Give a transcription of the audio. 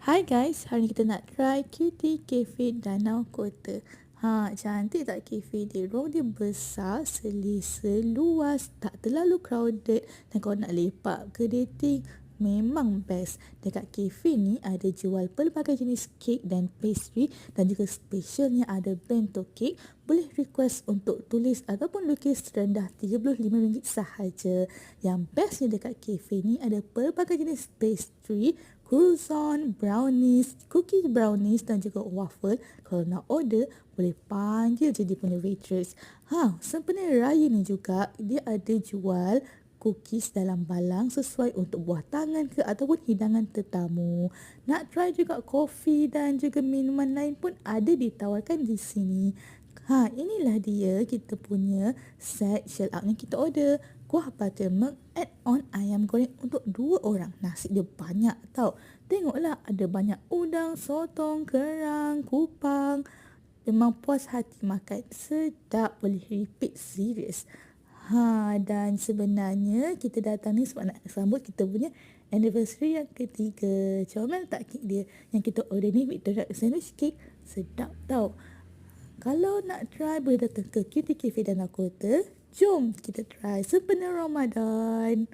Hai guys, hari ni kita nak try Cutie Cafe Danau Kota. Ha, cantik tak cafe dia? Ruang dia besar, selesa, luas, tak terlalu crowded. Dan kalau nak lepak ke dating, memang best. Dekat cafe ni ada jual pelbagai jenis kek dan pastry dan juga specialnya ada bento kek. Boleh request untuk tulis ataupun lukis rendah RM35 sahaja. Yang bestnya dekat cafe ni ada pelbagai jenis pastry, croissant, brownies, cookies brownies dan juga waffle. Kalau nak order, boleh panggil je dia punya waitress. Ha, sempena raya ni juga, dia ada jual cookies dalam balang sesuai untuk buah tangan ke ataupun hidangan tetamu. Nak try juga kopi dan juga minuman lain pun ada ditawarkan di sini. Ha, inilah dia kita punya set shell out yang kita order. Kuah buttermilk add on ayam goreng untuk dua orang. Nasi dia banyak tau. Tengoklah ada banyak udang, sotong, kerang, kupang. Memang puas hati makan. Sedap boleh repeat serius. Ha, dan sebenarnya kita datang ni sebab nak sambut kita punya anniversary yang ketiga. Comel tak kek dia? Yang kita order ni Victoria Sandwich Cake. Sedap tau. Kalau nak try boleh datang ke Cutie Cafe dan Kota. Jom kita try sepenuh Ramadan.